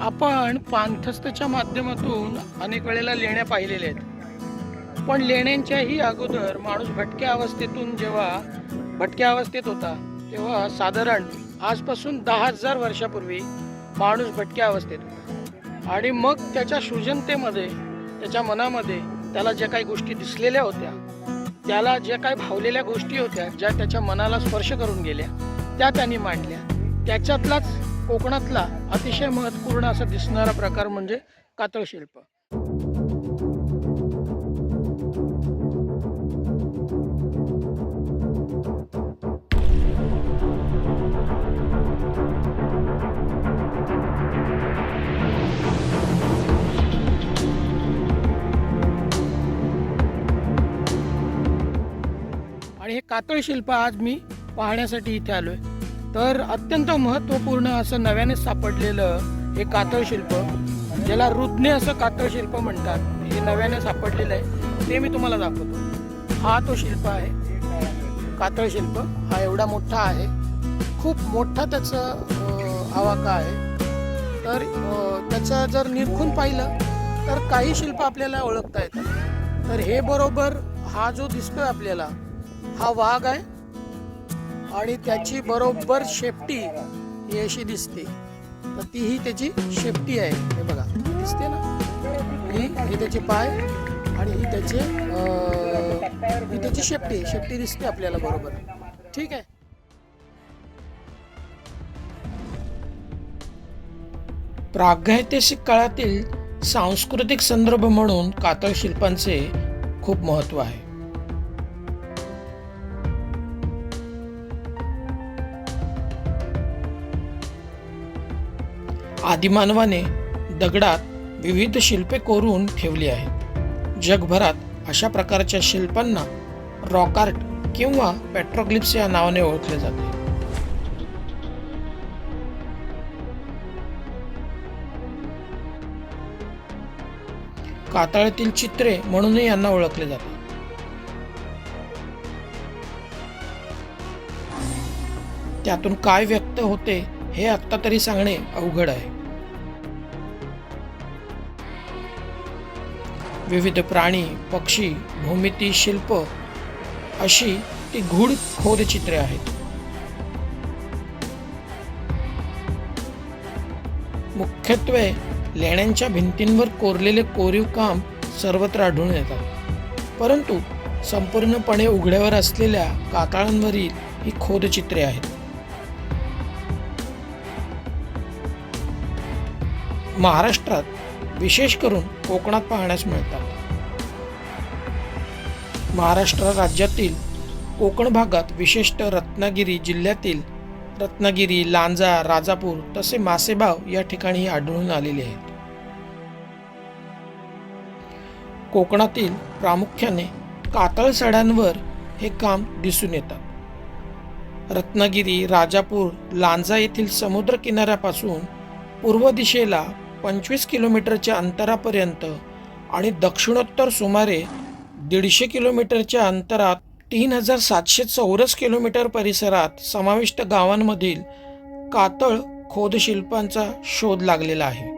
आपण पांथस्थच्या माध्यमातून अनेक वेळेला लेण्या पाहिलेल्या आहेत. पण लेण्यांच्याही अगोदर माणूस भटक्या अवस्थेतून जेव्हा भटक्या अवस्थेत होता तेव्हा साधारण आजपासून दहा हजार वर्षापूर्वी माणूस भटक्या अवस्थेत होता. आणि मग त्याच्या सृजनतेमध्ये त्याच्या मनामध्ये त्याला ज्या काही गोष्टी दिसलेल्या होत्या त्याला ज्या काही भावलेल्या गोष्टी होत्या ज्या त्याच्या मनाला स्पर्श करून गेल्या त्या त्यांनी मांडल्या. त्याच्यातलाच कोकणातला अतिशय महत्त्वपूर्ण असा दिसणारा प्रकार म्हणजे कातळ शिल्प. आणि हे कातळ शिल्प आज मी पाहण्यासाठी इथे आलो आहे तर अत्यंत महत्त्वपूर्ण असं नव्याने सापडलेलं हे कातळ शिल्प ज्याला रुद्ने असं कातळ शिल्प म्हणतात हे नव्याने सापडलेलं आहे ते मी तुम्हाला दाखवतो. हा तो शिल्प आहे. कातळ शिल्प हा एवढा मोठा आहे. खूप मोठा त्याचं आवाका आहे. तर त्याचं जर निरखून पाहिलं तर काही शिल्प आपल्याला ओळखता येतात. तर हे बरोबर हा जो दिसतोय आपल्याला हा वाघ आहे. आणि त्याची बरोबर शेपटी ही अशी दिसते. तर ती ही त्याची शेपटी आहे. हे बघा दिसते ना? ही हे त्याचे पाय आणि ही त्याचे ही त्याची शेपटी शेपटी दिसते आपल्याला बरोबर. ठीक आहे? प्रागैतिहासिक काळातील सांस्कृतिक संदर्भ म्हणून कातळ शिल्पांचे खूप महत्त्व आहे. आदिमानवाने दगडात विविध शिल्पे कोरून ठेवली आहेत. जगभरात अशा प्रकारच्या शिल्पांना रॉक आर्ट किंवा पेट्रोग्लिप्स या नावाने ओळखले जाते. कातळातील चित्रे म्हणूनही यांना ओळखले जाते. त्यातून काय व्यक्त होते हे आत्ता तरी सांगणे अवघड आहे. विविध प्राणी पक्षी भूमिती शिल्प अशी ती गूढ खोद चित्रे आहेत. मुख्यत्वे लेण्यांच्या भिंतींवर कोरलेले कोरीव काम सर्वत्र आढळून येतात. परंतु संपूर्णपणे उघड्यावर असलेल्या कातळांवरील ही खोदचित्रे आहेत. महाराष्ट्रात विशेष करून कोकणात पाहण्यास मिळतात. महाराष्ट्र राज्यातील कोकण भागात विशेषतः रत्नागिरी जिल्ह्यातील रत्नागिरी लांजा राजापूर तसे मासेबाव या ठिकाणी आढळून आलेले आहेत. कोकणातील प्रामुख्याने कातळ सड्यांवर हे काम दिसून येतात. रत्नागिरी राजापूर लांजा येथील समुद्र किनाऱ्यापासून पूर्व दिशेला पंचवीस किलोमीटरच्या अंतरापर्यंत आणि दक्षिणोत्तर सुमारे दीडशे किलोमीटरच्या अंतरात तीन हजार सातशे चौरस किलोमीटर परिसरात समाविष्ट गावांमधील कातळ खोदशिल्पांचा शोध लागलेला आहे.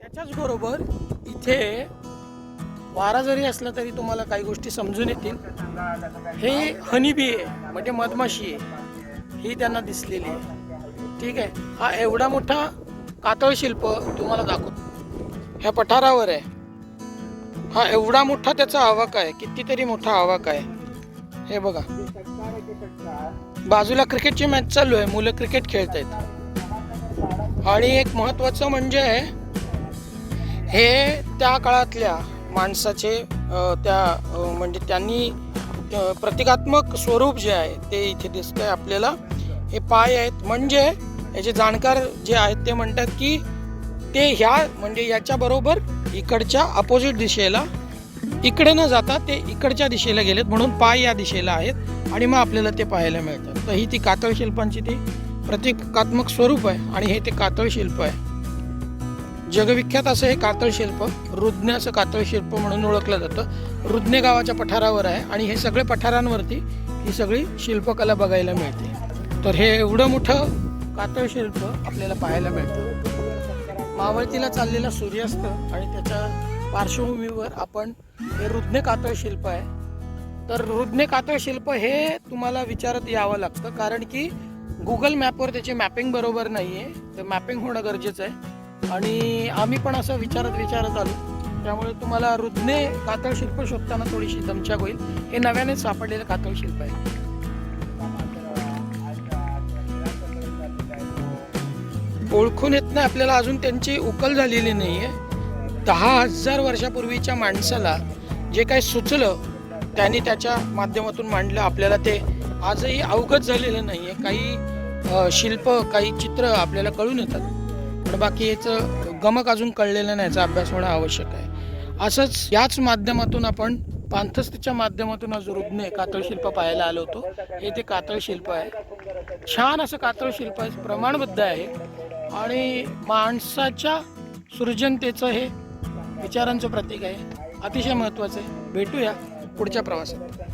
त्याच्याच बरोबर इथे वारा जरी असला तरी तुम्हाला काही गोष्टी समजून येतील. हे हनीबी आहे म्हणजे मधमाशी आहे. ही त्यांना दिसलेली आहे. ठीक आहे? हा एवढा मोठा कातळ शिल्प तुम्हाला दाखवतो. ह्या पठारावर आहे. हा एवढा मोठा त्याचा आवाक आहे. कितीतरी मोठा आवाक आहे. हे बघा. बाजूला क्रिकेटची मॅच चालू आहे. मुलं क्रिकेट खेळत आहेत आणि एक महत्त्वाचं म्हणजे हे त्या काळातल्या माणसाचे त्या म्हणजे त्यांनी प्रतिकात्मक स्वरूप जे आहे ते इथे दिसतंय आपल्याला. हे पाय आहेत. म्हणजे याचे जाणकार जे आहेत ते म्हणतात की ते ह्या म्हणजे याच्या बरोबर इकडच्या अपोजिट दिशेला इकडे न जाता ते इकडच्या दिशेला गेलेत म्हणून पाय या दिशेला आहेत आणि मग आपल्याला ते पाहायला मिळतात. तर ही ती कातळ शिल्पांची ती प्रतिकात्मक स्वरूप आहे आणि हे ते कातळ शिल्प आहे. जगविख्यात असं हे कातळ शिल्प रुद्ने असं कातळ शिल्प म्हणून ओळखलं जातं. रुद्ने गावाच्या पठारावर आहे आणि हे सगळे पठारांवरती ही सगळी शिल्पकला बघायला मिळते. तर हे एवढं मोठं कातळ शिल्प आपल्याला पाहायला मिळतं. मावळतीला चाललेला सूर्यास्त आणि त्याच्या पार्श्वभूमीवर आपण हे रुद्ने कातळ शिल्प आहे. तर रुद्ने कातळ शिल्प हे तुम्हाला विचारत यावं लागतं कारण की गुगल मॅपवर त्याचे मॅपिंग बरोबर नाही आहे तर मॅपिंग होणं गरजेचं आहे. आणि आम्ही पण असं विचारत विचारत आलो. त्यामुळे तुम्हाला रुद्ने कातळ शिल्प शोधताना थोडीशी दमछाक होईल. हे नव्यानेच सापडलेलं कातळ शिल्प आहे. ओळखून येत नाही आपल्याला अजून त्यांची उकल झालेली नाही आहे दहा हजार वर्षापूर्वीच्या माणसाला जे काही सुचलं त्यांनी त्याच्या माध्यमातून मांडलं. आपल्याला ते आजही अवगत झालेलं नाही आहे काही शिल्प काही चित्र आपल्याला कळून येतात. पण बाकी याचं गमक अजून कळलेलं नाही याचा अभ्यास होणं आवश्यक आहे. असंच याच माध्यमातून आपण पांथस्तीच्या माध्यमातून आज रुग्ण कातळ शिल्प पाहायला आलो होतो. हे ते कातळ शिल्प आहे. छान असं कातळ शिल्प आहे प्रमाणबद्ध आहे. आणि माणसाच्या सृजनतेचं हे विचारांचं प्रतीक आहे. अतिशय महत्त्वाचं आहे. भेटूया पुढच्या प्रवासात.